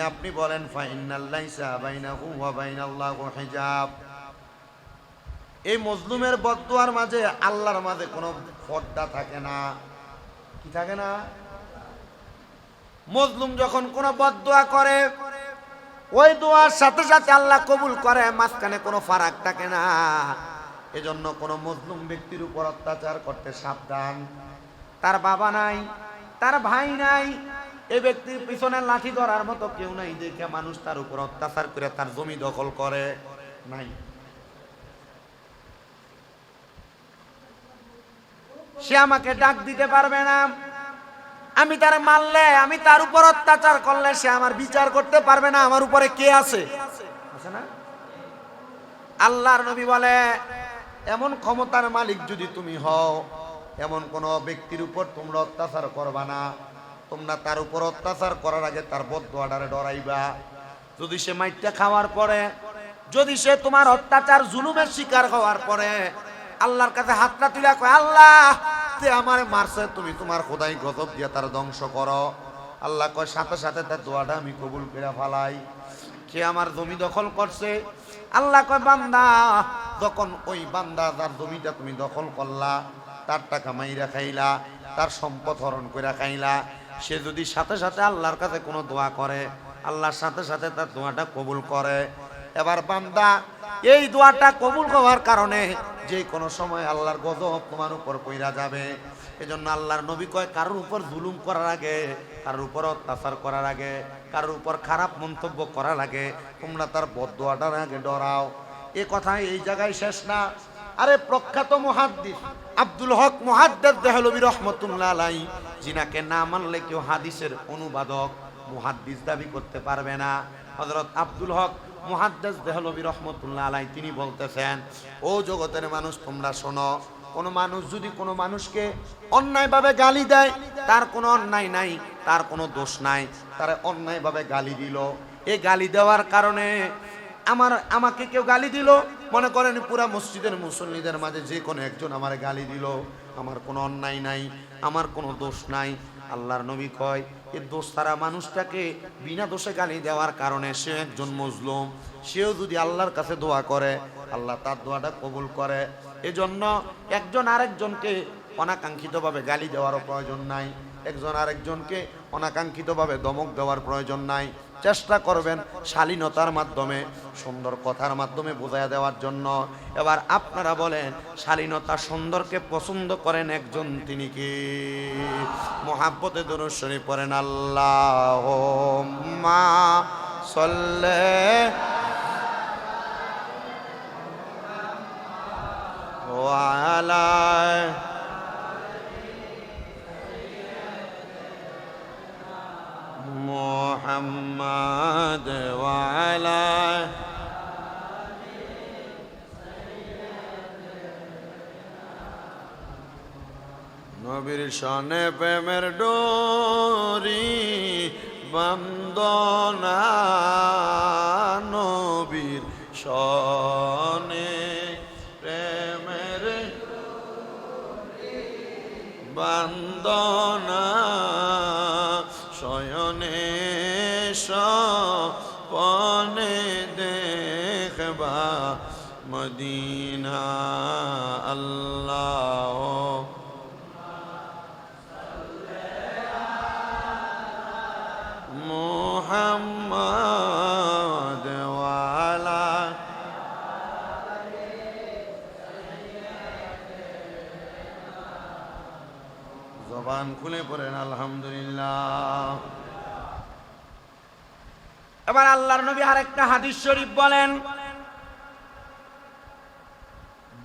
আপনি বলেন এই মজলুমের বদদুয়ার মাঝে আল্লাহর মাঝে কোনো পর্দা থাকে না। কি থাকে না? মজলুম যখন কোনো বদদুয়া করে ওই দোয়ার সাথে সাথে আল্লাহ কবুল করে, মাঝখানে কোনো ফারাক থাকে না। এজন্য কোনো মজলুম ব্যক্তির উপর অত্যাচার করতে সাবধান। তার বাবা নাই, তার ভাই নাই এই ব্যক্তির পিছনে লাঠি ধরার মতো কেউ নাই, দেখে মানুষ তার উপর অত্যাচার করে তার জমি দখল করে। নাই। সে আমাকে ডাক দিতে পারবে না। আমি তার মারলে, আমি তার উপর অত্যাচার করলে সে আমার বিচার করতে পারবে না, আমার উপরে কে আছে? না? আল্লাহর নবী বলে, এমন ক্ষমতার মালিক যদি তুমি হও, এমন কোন ব্যক্তির উপর তোমরা অত্যাচার করবা না। তোমরা তার উপর অত্যাচার করার আগে তার বদুয়াডারে ডরাইবা। যদি সে মাইটটা খাওয়ার পরে, যদি সে তোমার অত্যাচার জুলুমের শিকার হওয়ার পরে, আল্লাহর কাছে হাতটা তুলে কয়, আল্লাহ তে আমার মারছে, তুমি তোমার খোদাই গজব দিয়ে তার ধ্বংস করো। আল্লাহ কয়, সাথে সাথে তার দোয়াটা আমি কবুল করে ফালাই। সে আমার জমি দখল করছে। আল্লাহ কয়, বান্দা, যখন ওই বান্দা তার জমিটা তুমি দখল করলা, তার টাকা মাইরা খাইলা, তার সম্পদ হরণ করে খাইলা, সে যদি সাথে সাথে আল্লাহর কাছে কোনো দোয়া করে আল্লাহর সাথে সাথে তার দোয়াটা কবুল করে। এবার বান্দা, এই দোয়াটা কবুল হওয়ার কারণে যে কোনো সময় আল্লাহর গজব তোমার উপর পইরা যাবে। এজন্য আল্লাহর নবী কয়, কারোর উপর জুলুম করার আগে, কারোর উপর অত্যাচার করার আগে, কারোর উপর খারাপ মন্তব্য করার আগে তোমরা তার বদোয়াটার আগে ডরাও। এ কথা এই জায়গায় শেষ না। আরে প্রখ্যাত মুহাদ্দিস আব্দুল হক মুহাদ্দিস দেহলবী রহমতুল্লাহ আলাই জিনাকে না মানলে কেউ হাদিসের অনুবাদক মুহাদ্দিস দাবি করতে পারবে না। হযরত আব্দুল হক মুহাদ্দিস দেহলবী রহমতুল্লাহ আলাই তিনি বলতেছেন, ও জগতের মানুষ, তোমরা শোনো, কোনো মানুষ যদি কোনো মানুষকে অন্যায়ভাবে গালি দেয়, তার কোনো অন্যায় নাই, তার কোনো দোষ নাই। তার অন্যায়ভাবে গালি দিল। এই গালি দেওয়ার কারণে আমার, আমাকে কেউ গালি দিল? মনে করেন পুরা মসজিদের মুসল্লিদের মাঝে যে কোনো একজন আমার গালি দিল। আমার কোনো অন্যায় নাই, আমার কোনো দোষ নাই আল্লাহর নবী কয়, এ দোষ মানুষটাকে বিনা দোষে গালি দেওয়ার কারণে সে একজন মজলুম। সেও যদি আল্লাহর কাছে দোয়া করে, আল্লাহ তার দোয়াটা কবুল করে। এজন্য একজন আরেকজনকে অনাকাঙ্ক্ষিতভাবে গালি দেওয়ারও প্রয়োজন নাই। একজন আরেকজনকে অনাকাঙ্ক্ষিতভাবে দমক দেওয়ার প্রয়োজন নাই। চেষ্টা করবেন শালীনতার মাধ্যমে, সুন্দর কথার মাধ্যমে বোঝায় দেওয়ার জন্য। এবার আপনারা বলেন, শালীনতা সুন্দরকে পছন্দ করেন একজন তিনি কি? মহাব্বতে দরশ্বরী পড়েন আল্লাহ মা সল্লে আলায় محمد وعلى নবীর সনে প্রেমের ডোরি বন্দনা নবীর সনে মদিনা আল্লাহ মোহাম্মদ ওয়ালা জবান খুলে পড়েন, আলহামদুলিল্লাহ। এবার আল্লাহর নবী আরেকটা হাদিস শরীফ বলেন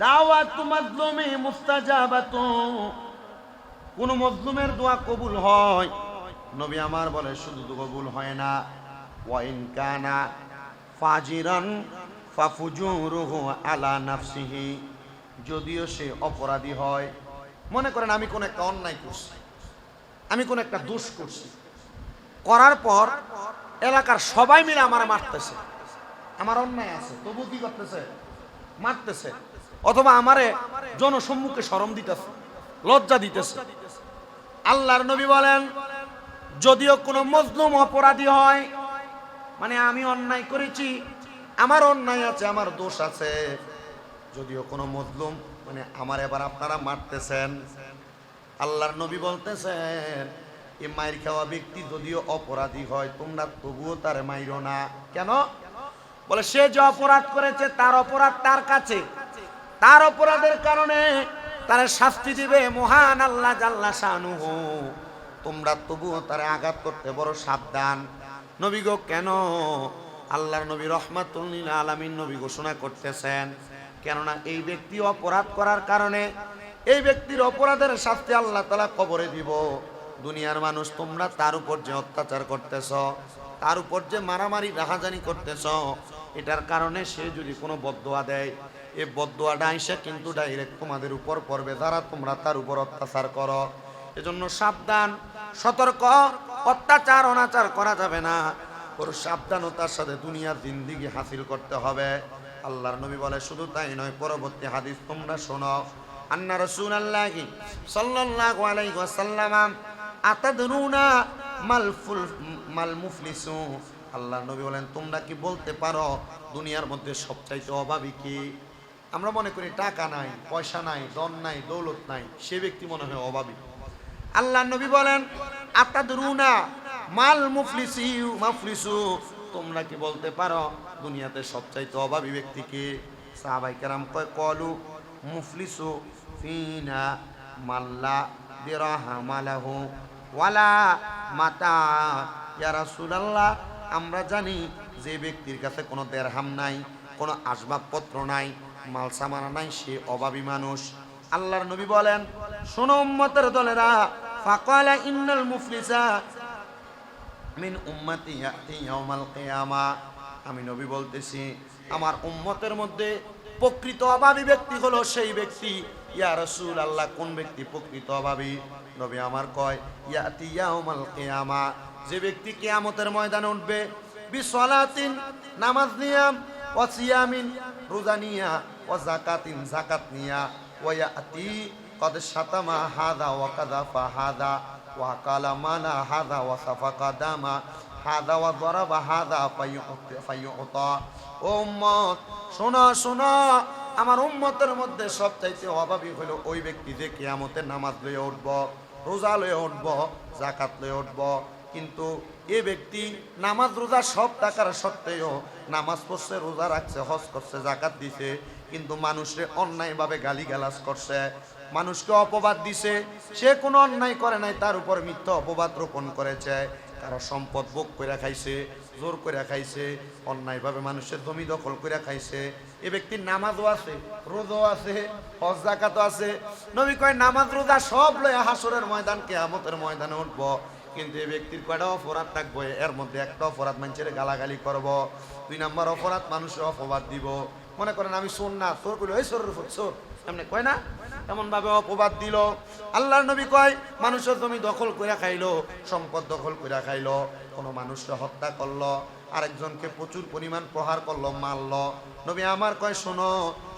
দাওয়াতু মাজলুমি মুস্তাজাবাতু। কোন মজলুমের দোয়া কবুল হয়? নবী আমার বলে, শুধু তো কবুল হয় না। ওয়াইন কানা ফাজিরান ফাফুজুরুহু আলা নাফসিহি। যদিও সে অপরাধী হয়। মনে করেন, আমি কোন একটা অন্যায় করছি। আমি কোন একটা দোষ করছি। করার পর এলাকার সবাই মিলে আমার মারতেছে। আমার অন্যায় আছে, তবু কি করতেছে? মারতেছে। অথবা আমারে জনসম্মুখে শরম দিতেছে, লজ্জা দিতেছে। আল্লাহর নবী বলেন, যদিও কোনো মজলুম অপরাধী হয় মানে আমি অন্যায় করেছি, আমার অন্যায় আছে, আমার দোষ আছে, যদিও কোনো মজলুম মানে আমার এবার আপনারা মারতেছেন। আল্লাহর নবী বলতেছেন এই মায়ের খাওয়া ব্যক্তি যদিও অপরাধী হয়, তোমরা তবুও তার মাইরো না। কেন? বলে, সে যে অপরাধ করেছে, তার অপরাধ তার কাছে। তার অপরাধের কারণে তার শাস্তি দিবে, মহান আল্লাহ জাল্লা শানুহু। তোমরা তবুও তারে আঘাত করতে বড় সাবধান। নবী গো, কেন? আল্লাহর নবী রহমাতুল্লিল আলামিন নবী ঘোষণা করতেছেন। কেননা এই ব্যক্তি অপরাধ করার কারণে এই ব্যক্তির অপরাধের শাস্তি আল্লাহ তালা কবরে দিব। দুনিয়ার মানুষ, তোমরা তার উপর যে অত্যাচার করতেছ, তার উপর যে মারামারি, রাহাজানি করতেছ, এটার কারণে সে যদি কোনো বদোয়া দেয় এই বদোয়াটা আইসা কিন্তু ডাইরেক্ট তোমাদের উপর পড়বে। যারা তোমরা তার উপর অত্যাচার করো, এজন্য সাবধান, সতর্ক, অত্যাচার, অনাচার করা যাবে না। ওর সাবধানতার সাথে দুনিয়ার জিন্দিগি হাসিল করতে হবে। আল্লাহর নবী বলে, শুধু তাই নয়, পরবর্তী হাদিস তোমরা শোনো। আন্না রাসূলুল্লাহি সাল্লাল্লাহু আলাইহি ওয়াসাল্লাম মাল ফুল, মাল মুফলিসু। আল্লাহর নবী বলেন, তোমরা কি বলতে পারো, দুনিয়ার মধ্যে সবচাইতে অভাবী কি? আমরা মনে করি টাকা নাই, পয়সা নাই, ধন নাই, দৌলত নাই, সে ব্যক্তি মনে হয় অভাবী। আল্লাহ নবী বলেন, আতাদরুনা মাল মুফলিসি মাফলিসু। তোমরা কি বলতে পারো, দুনিয়াতে সবচাইতে অভাবী ব্যক্তি কি? সাহাবাই কেরাম কয়, কলু মুফলিসু ফিনা মাল্লা বিরাহামালাহু ওয়ালা মাতা। ইয়া রাসূলুল্লাহ, আমরা জানি যে ব্যক্তির কাছে কোনো দেরহাম নাই, কোনো আসবাবপত্র নাই মাল সামানা নাই, সে অভাবী মানুষ। আল্লাহর নবী বলেন, শোনো উম্মতের দলেরা, ফাকালা ইন্নাল মুফলিসা মিন উম্মতি ইয়াতি ইয়াউমাল কিয়ামা। আমি নবী বলতেছি, আমার উম্মতের মধ্যে প্রকৃত অভাবী ব্যক্তি হলো সেই ব্যক্তি। ইয়া রাসূল আল্লাহ কোন ব্যক্তি প্রকৃত অভাবী? নবী আমার কয়, ইয়াতি ইয়াউমাল কিয়ামা। যে ব্যক্তি কিয়ামতের ময়দানে উঠবে, বিসলাতিন, নামাজ নিয়াম, ওয়া রোজা নিয়া ও জাকাতিন জাকাত নিয়া, ওয়া আতি কদ শাতামা হাদা ওয়া কাদা ফা হাদা, ওয়া কালা মালা হাদা ওয়া সাফা কাদামা, হাদা ওয়া দরাবা হাদা ফাইয়ুতা উম্মত, শোনা শোনা, আমার উম্মতের মধ্যে সবচাইতে অভাবী হলো ওই ব্যক্তি যে কিয়ামতের নামাজ লয়ে উঠব, রোজা লয়ে উঠব জাকাত লয়ে উঠব। কিন্তু এ ব্যক্তি নামাজ, রোজা সব টাকার সত্ত্বেও নামাজ পড়ছে, রোজা রাখছে, হজ করছে জাকাত দিছে, কিন্তু মানুষে অন্যায়ভাবে গালি গালাজ করছে। মানুষকে অপবাদ দিছে, সে কোনো অন্যায় করে নাই, তার উপর মিথ্যা অপবাদ রোপণ করেছে। কারও সম্পদ ভোগ করে খাইছে, জোর করে খাইছে, অন্যায়ভাবে মানুষের জমি দখল করে খাইছে। এ ব্যক্তির নামাজও আছে, রোজও আছে, হজ জাকাতও আছে। নবী কয়, নামাজ, রোজা সব লয়ে হাসরের ময়দান, কেয়ামতের ময়দানে উঠবো। কিন্তু এই ব্যক্তির কয়টা অপরাধ থাকব? এর মধ্যে একটা অপরাধ মানুষের গালাগালি করব, দুই নাম্বার অপরাধ মানুষের অপবাদ দিব। মনে করেন আমি শোন না তোর ওই সরের উপর চোর এমনি কয় না? এমন ভাবে অপবাদ দিল। আল্লাহর নবী কয়, মানুষের জমি দখল করে খাইলো, সম্পদ দখল করে খাইলো, কোনো মানুষকে হত্যা করল, আরেকজনকে প্রচুর পরিমাণ প্রহার করল, মারলো। নবী আমার কয়, শোনো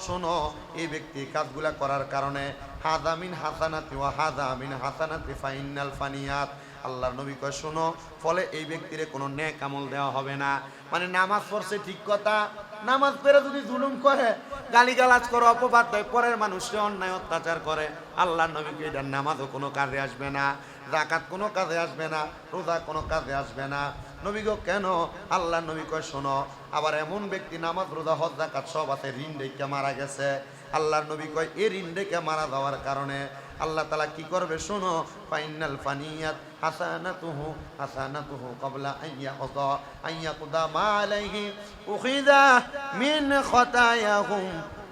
শোনো, এই ব্যক্তি কাজগুলা করার কারণে হাদা মিন হাসানাতি ওয়া হাদা মিন হাসানাতি ফাইনাল ফানিয়াত। আল্লাহর নবী কয়, শোনো, ফলে এই ব্যক্তিরে কোনো নেক আমল দেওয়া হবে না। মানে নামাজ পড়ছে ঠিক কথা, নামাজ পড়ে যদি জুলুম করে, গালিগালাজ করে, অপবাদ দেয়, পরের মানুষকে অন্যায় অত্যাচার করে। আল্লাহর নবীকে এটার নামাজও কোনো কাজে আসবে না জাকাত কোনো কাজে আসবে না, রোজা কোনো কাজে আসবে না। নবী গো, কেন? আল্লাহ নবী কয়, শোনো, আবার এমন ব্যক্তি নামাজ, রোজা, হজ জাকাত সব আছে, ঋণ ডেকে মারা গেছে। আল্লাহর নবী কয় এই ঋণ ডেকে মারা যাওয়ার কারণে আল্লাহ তালা কি করবে? শোনো, ফাইনাল ফানিয়াত হাসানাতুহু হাসানাতুহু ক্বাবলা আইয়া কদা আইয়া কুদা মা আলাইহি উখিযা মিন খতায়াহুম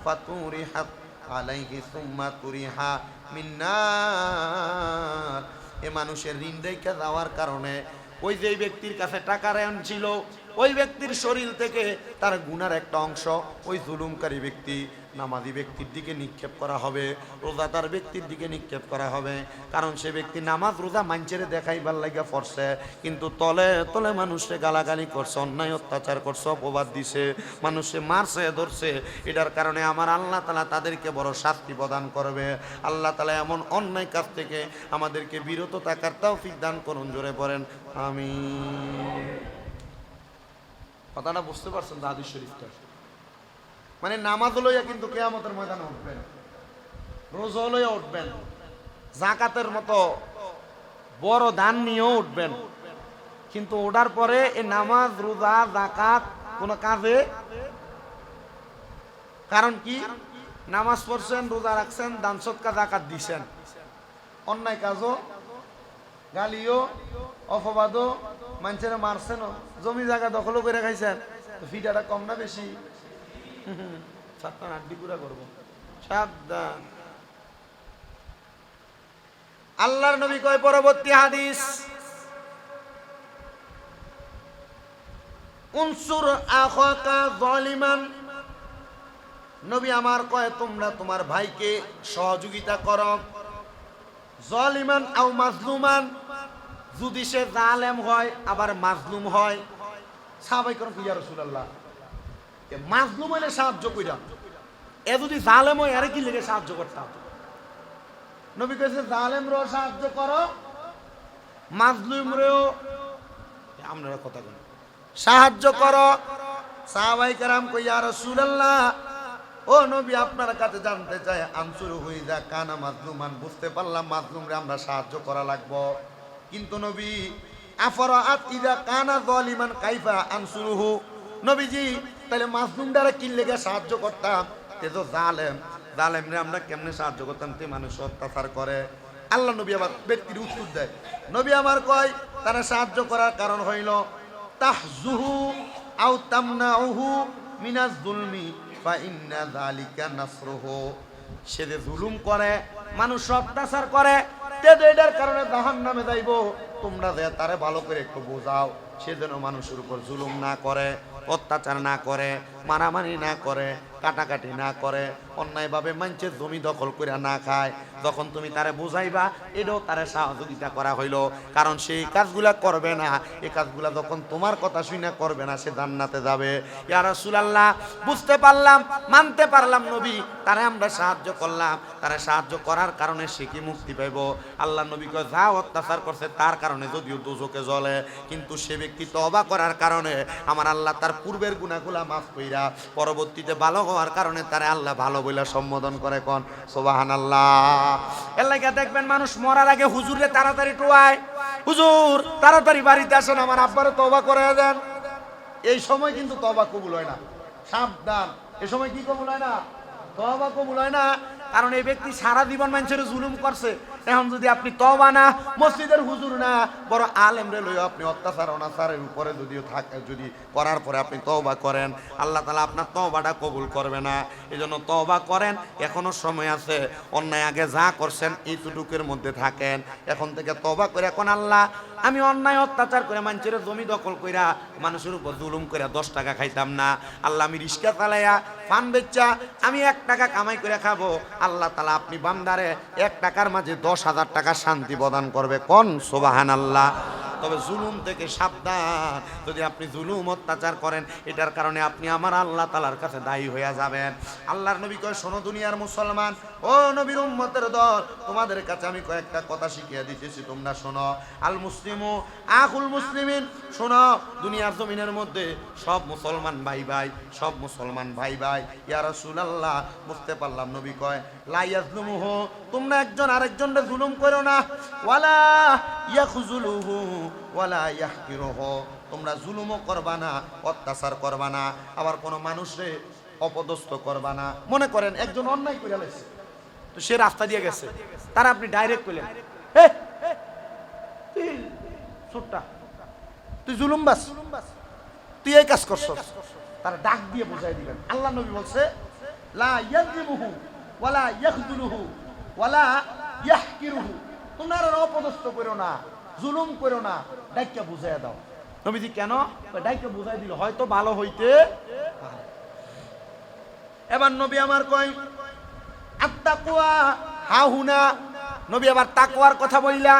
ফাতুরিহাত আলাইহি সুম্মা তুরিহা মিন নার। এ মানুষের ঋণ রেখে যাওয়ার কারণে ওই যে ব্যক্তির কাছে টাকা ঋণ ছিল, ওই ব্যক্তির শরীর থেকে তার গুনার একটা অংশ ওই জুলুমকারী ব্যক্তি নামাজি ব্যক্তির দিকে নিক্ষেপ করা হবে, রোজাদার ব্যক্তির দিকে নিক্ষেপ করা হবে। কারণ সে ব্যক্তি নামাজ রোজা মাঞ্চেরে দেখাইবার লাগিয়া পড়ছে কিন্তু তলে তলে মানুষে গালাগালি করছে, অন্যায় অত্যাচার করছে, অপবাদ দিছে, মানুষে মারছে, ধরছে। এটার কারণে আমার আল্লাহ তালা তাদেরকে বড় শাস্তি প্রদান করবে। আল্লাহ তালা এমন অন্যায় কাজ থেকে আমাদেরকে বিরত থাকার তৌফিক দান করুন, জোরে পড়েন আমি কথাটা বুঝতে পারছেন দাদি শরীফটা? মানে নামাজ লইয়া কিন্তু কেয়ামতের ময়দানে উঠবেন। রোজা লইয়া উঠবেন। জাকাতের মতো বড় দান নিয়েও উঠবেন। কিন্তু ওঠার পরে এই নামাজ, রোজা জাকাত কোনো কাজে কারণ কি? নামাজ পড়ছেন, রোজা রাখছেন, দান সৎকা জাকাত দিছেন। অন্যায় কাজও, গালিও, অপবাদও মানুষেরা মারছেন জমি জায়গা দখলও করে খাইছেন। ফিটাটা কম না বেশি? আল্লাহর নবী কয়, পরবর্তী হাদিস। উনসুর নবী আমার কয়, তোমরা তোমার ভাইকে সহযোগিতা করো। জালিমান আও মাজলুমান। যদি সে জালেম হয়, আবার মাজলুম হয়। সাহাবাই করুন মাজলুম হলে সাহায্য কইরাম এ যদি জালেম হয় আরে কি লেগে সাহায্য করতাম নবী কইছে জালেম রেও সাহায্য করো মাজলুম রেও আপনারা কথা বলেন সাহায্য করো। সাহাবাই কারাম কই ইয়া রাসূলুল্লাহ, ও নবী, আপনার কাছে জানতে চাই, আনসুর হই যা, কানা মাজলুমান, বুঝতে পারলাম মাজলুম রে আমরা সাহায্য করা লাগবো। কিন্তু নবী, আফরাআত ইদা কানা জালিমান, কাইফা আনসুরুহু? নবীজি তাহলে মাজলুম দ্বারা কি লেগে সাহায্য করতাম? তে তো জালেম। জালেম রে আমরা কেমনে সাহায্য করতাম? তে মানুষ অত্যাচার করে। আল্লাহ নবী আবার ব্যক্তির উত্তর দেয়। নবী আমার কয়, তারা সাহায্য করার কারণ হইল, তাহজুহু আও তামনাউহু মিনাজ জুলমি, ফা ইন্না যালিকা নাসরুহু। সে যে জুলুম করে, মানুষ অত্যাচার করে, তে তো এটার কারণে জাহান নামে যাইব। তোমরা যে তারে ভালো করে একটু বোঝাও, সে যেন মানুষের উপর জুলুম না করে। অত্যাচার না করে মারামারি না করে কাটাকাটি না করে, অন্যায়ভাবে মানুষের জমি দখল করে না খায়। যখন তুমি তারে বুঝাইবা, এটাও তারে সহযোগিতা করা হইল। কারণ সেই কাজগুলা করবে না। এই কাজগুলা যখন তোমার কথা শুনে করবে না, সে জান্নাতে যাবে। ইয়া রাসূলুল্লাহ, বুঝতে পারলাম, মানতে পারলাম নবী, তারে আমরা সাহায্য করলাম। তারে সাহায্য করার কারণে সে কি মুক্তি পাইব? আল্লাহ নবী কয়, যা অত্যাচার করছে তার কারণে যদিও দুজকে জ্বলে, কিন্তু সে ব্যক্তি তবা করার কারণে আমার আল্লাহ তার পূর্বের গুণাগুলা মাফ কইরা, পরবর্তীতে ভালো হওয়ার কারণে তারে আল্লাহ ভালো বইলা সম্বোধন করে কোন? সোবাহান আল্লাহ এর লাগে দেখবেন মানুষ মরার আগে হুজুরে তাড়াতাড়ি টোয়ায়। হুজুর, তাড়াতাড়ি বাড়িতে আসেন, আমার আব্বারে তবা করে দেন। এই সময় কিন্তু তবা কবুল হয় না। সাবধান। এই সময় কি কবুল হয় না? তবা কবুল হয় না। কারণ এই ব্যক্তি সারা জীবন মানুষের জুলুম করছে। এখন যদি আপনি তবা না, মসজিদের হুজুর না, বড় আলেম রে লই আপনি অত্যাচার, অনাচারের উপরে যদিও থাকে, যদি করার পরে আপনি তওবা করেন, আল্লাহ তালা আপনার তওবাটা কবুল করবে না। এই জন্য তওবা করেন, এখনও সময় আছে। অন্যায় আগে যা করছেন, এইটুকুর মধ্যে থাকেন। এখন থেকে তবা করে, এখন আল্লাহ, আমি অন্যায় অত্যাচার করে মানুষের জমি দখল কইরা মানুষের উপর জুলুম করে দশ টাকা খাইতাম না। আল্লাহ আমি রিক্সা চালাইয়া পান বেচা, আমি এক টাকা কামাই করে খাব। আল্লাহ তালা আপনি বান্দারে এক টাকার মাঝে দশ হাজার টাকা শান্তি প্রদান করবে। কোন? সোবাহান আল্লাহ তবে জুলুম থেকে সাবধান। যদি আপনি জুলুম অত্যাচার করেন, এটার কারণে আপনি আমার আল্লাহ তালার কাছে দায়ী হয়ে যাবেন। আল্লাহর নবী কয়, শোনো দুনিয়ার মুসলমান, ও নবীর উম্মতের দল, তোমাদের কাছে আমি কয়েকটা কথা শিখিয়ে দিতেছি, তোমরা শোনো। আল মুসলিমু, আকুল মুসলিমিন, শোনো, দুনিয়ার জমিনের মধ্যে সব মুসলমান ভাই ভাই সব মুসলমান ভাই ভাই ইয়া আল্লাহ বুঝতে পারলাম নবী কয়, লা ইয়াজলুমুহু, তোমরা একজন আরেকজনের জুলুম করো না ওয়ালা ইয়াখজুলুহু ওয়ালা ইয়াহকিরুহু। তোমরা জুলুমও করবা না, অত্যাচার করবা না। আবার কোনো মানুষে অপদস্থ করবা না। মনে করেন একজন অন্যায় করে লাইছে। তো সে রাস্তা দিয়ে গেছে। তারা আপনি ডাইরেক্ট তুই ছোট্টা, তুই জুলুম বাস তুই এই কাজ করছস? তারা ডাক দিয়ে বোঝাই দিবেন। আল্লাহ নবী বলছে, লা ইয়াযলিমুহু ওয়ালা ইয়াখযুলুহু ওয়ালা ইয়াহকিরুহু। তোমরা অপদস্থ করো না, জুলুম করো না ডাক্কা বুঝাইয়া দাও। নবীজি কেন? ডাইকে বুঝাই দিল, হয়তো ভালো হইতে এবার নবী আমার কয় আত্তাকুয়া হাহুনা নবী আবার তাকুয়ার কথা বইলা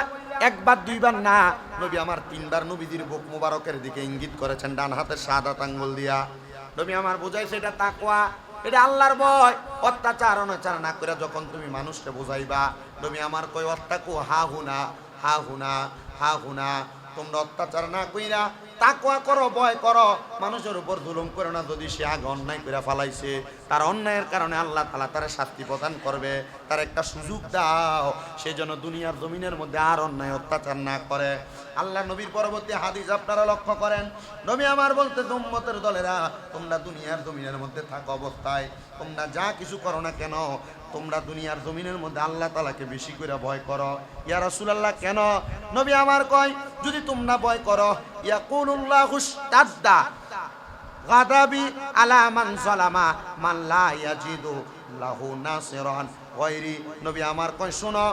একবার, দুইবার না। নবী আমার তিনবার নবীজির বুক মুবারকের দিকে ইঙ্গিত করেছেন, ডান হাতে সাদা আঙ্গুল দিয়া। নবী আমার বোঝাইছে এটা তাকুয়া, এটা আল্লাহর ভয়। অত্যাচার, অনাচার না করে যখন তুমি মানুষকে বোঝাইবা নবী আমার কই অত্যাকু হা হুনা হা হুনা হা হুনা। তোমরা অত্যাচার না কইরা তাকুয়া করো, ভয় করো। মানুষের উপর জুলুম করো না যদি সে আগে অন্যায় করে ফালাইছে। তার অন্যায়ের কারণে আল্লাহ তালা তার শাস্তি প্রদান করবে, তার একটা সুযোগ দাও। সে যেন দুনিয়ার জমিনের মধ্যে আর অন্যায় অত্যাচার না করে। আল্লাহ নবীর পরবর্তী হাদিস আপনারা লক্ষ্য করেন। নবী আমার বলতে, উম্মতের দলেরা, তোমরা দুনিয়ার জমিনের মধ্যে থাকো অবস্থায়। তোমরা যা কিছু করো না কেন তোমরা দুনিয়ার জমিনের মধ্যে আল্লাহ তালাকে বেশি করে ভয় করো। ইয়া রাসূলুল্লাহ, কেন? নবী আমার কয়, যদি তোমরা ভয় করো, ইয়াকুলুল্লাহু তাদ্দা গাদাবি আলা মান জালামা মান লা ইয়াজিদু লাহু নাসিরান। গায়রি নবী আমার কয়, শোনো,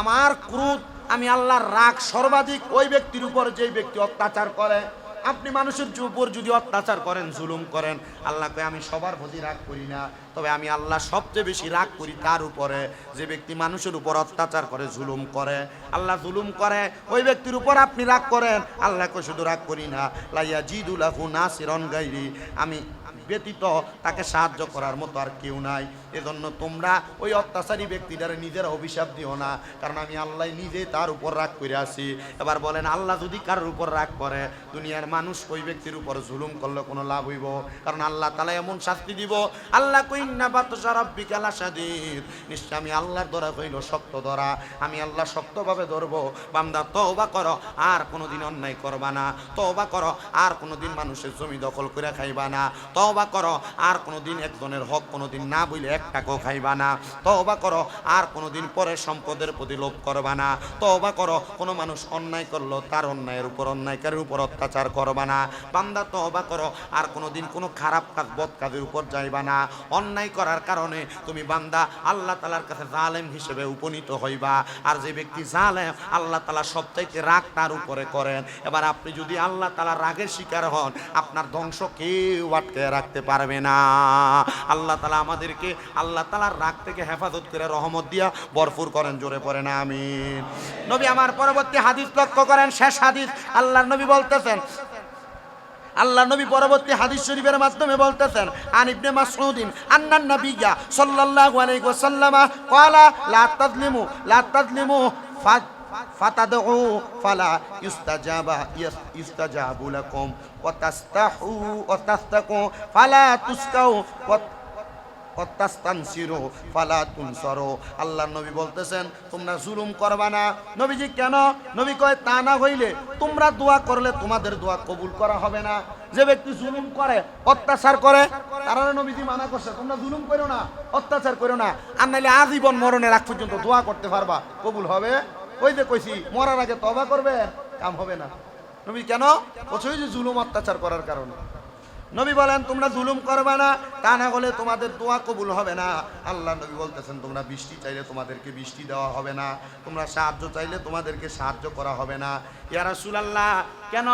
আমার ক্রোধ, আমি আল্লাহর রাগ সর্বাধিক ওই ব্যক্তির উপর যেই ব্যক্তি অত্যাচার করে আপনি মানুষের উপর যদি অত্যাচার করেন, জুলুম করেন আল্লাহকে আমি সবার প্রতি রাগ করি না। তবে আমি আল্লাহ সবচেয়ে বেশি রাগ করি তার উপরে? যে ব্যক্তি মানুষের উপর অত্যাচার করে, জুলুম করে। আল্লাহ জুলুম করে, ওই ব্যক্তির উপর আপনি রাগ করেন। আল্লাহকে শুধু রাগ করি না। লাইয়া জিদুলাহু নাসিরন গাইরি। আমি ব্যতীত তাকে সাহায্য করার মতো আর কেউ নাই। এজন্য তোমরা ওই অত্যাচারী ব্যক্তিটারে নিজেরা অভিশাপ দিও না। কারণ আমি আল্লাহ নিজে তার উপর রাগ করে আসি এবার বলেন, আল্লাহ যদি কারোর উপর রাগ করে, দুনিয়ার মানুষ ওই ব্যক্তির উপর জুলুম করলে কোনো লাভ হইব? কারণ আল্লাহ তালা এমন শাস্তি দিব, আল্লাহ কইন্না বাতসারাব্বিকালা সাদিদ নিশ্চয় আমি আল্লাহর ধরা কইল শক্ত ধরা। আমি আল্লাহ শক্তভাবে ধরবো। বান্দা, তওবা করো, আর কোনোদিন অন্যায় করবা না। তওবা করো, আর কোনোদিন মানুষের জমি দখল করে খাইবা না। তওবা করো, আর কোনোদিন একজনের হক কোনোদিন না বইলে টাকাও খাইবা না। তওবা করো, আর কোনোদিন পরের সম্পদের প্রতি লোভ করবা না। তওবা করো, কোনো মানুষ অন্যায় করল, তার অন্যায়ের উপর, অন্যায়কারীর উপর অত্যাচার করবা না। বান্দা তওবা করো, আর কোনোদিন কোনো খারাপ কাজ, বদ কাজের উপর যাইবা না। অন্যায় করার কারণে তুমি বান্দা আল্লাহ তালার কাছে জালেম হিসেবে উপনীত হইবা। আর যে ব্যক্তি জালেম, আল্লাহ তালা সবচাইতে রাগ তার উপরে করেন। এবার আপনি যদি আল্লাহ তালা রাগের শিকার হন, আপনার ধ্বংস কেউ আটকে রাখতে পারবে না। আল্লাহ তালা আমাদেরকে আল্লাহ তালার রাগ থেকে হেফাজত করে রহমত দিয়া ভরপুর করেন, জোরে পড়ে না, আমিন। নবী আমার পরবর্তী হাদিস লক্ষ্য করেন, শেষ হাদিস আল্লাহ নবী বলতেছেন। আল্লাহ নবী পরবর্তী হাদিস শরীফের মাধ্যমে বলতেছেন, আন ইবনে মাসউদিন আন্নান নাবিয়্যা সাল্লাল্লাহু আলাইহি ওয়াসাল্লামা ক্বালা, লা তাজলিমু লা তাজলিমু ফা- ফাতাদউ, ফালা ইস্তাজাবা ইস- ইস্তাজাবু লাকুম, ওয়া তাস্তাহু, ওয়া তাস্তাকু ফালা তুসকাউ, ওয়া আল্লাহ নবী বলতেছেন, তোমরা জুলুম করবা না। নবীজি, কেন? নবী কয়, তা না হইলে তোমরা দোয়া করলে তোমাদের দোয়া কবুল করা হবে না। যে ব্যক্তি জুলুম করে, অত্যাচার করে তারা নবীজি মানা করছে, তোমরা জুলুম করো না, অত্যাচার করো না। আর নাইলে আজীবন মরণের আগ পর্যন্ত দোয়া করতে পারবা। কবুল হবে? ওই যে কইছি, মরার আগে তবা করবে, কাম হবে না। নবী কেন? বলছে যে জুলুম, অত্যাচার করার কারণে। নবী বলেন, তোমরা জুলুম করবে না। তা না হলে তোমাদের দোয়া কবুল হবে না। আল্লাহ নবী বলতেছেন, তোমরা বৃষ্টি চাইলে তোমাদেরকে বৃষ্টি দেওয়া হবে না। তোমরা সাহায্য চাইলে তোমাদেরকে সাহায্য করা হবে না। ইয়ারা সুলাল্লাহ কেন?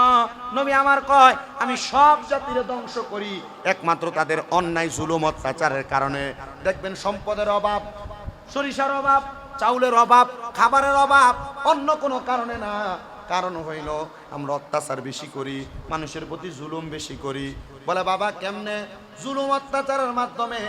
নবী আমার কয়, আমি সব জাতির ধ্বংস করি, একমাত্র তাদের অন্যায়, জুলুম, অত্যাচারের কারণে। দেখবেন সম্পদের অভাব, সরিষার অভাব, চাউলের অভাব, খাবারের অভাব অন্য কোনো কারণে না। কারণ হইল, আমরা অত্যাচার বেশি করি, মানুষের প্রতি জুলুম বেশি করি। বলে বাবা কেমনে জুলুম অত্যাচারের মাধ্যমে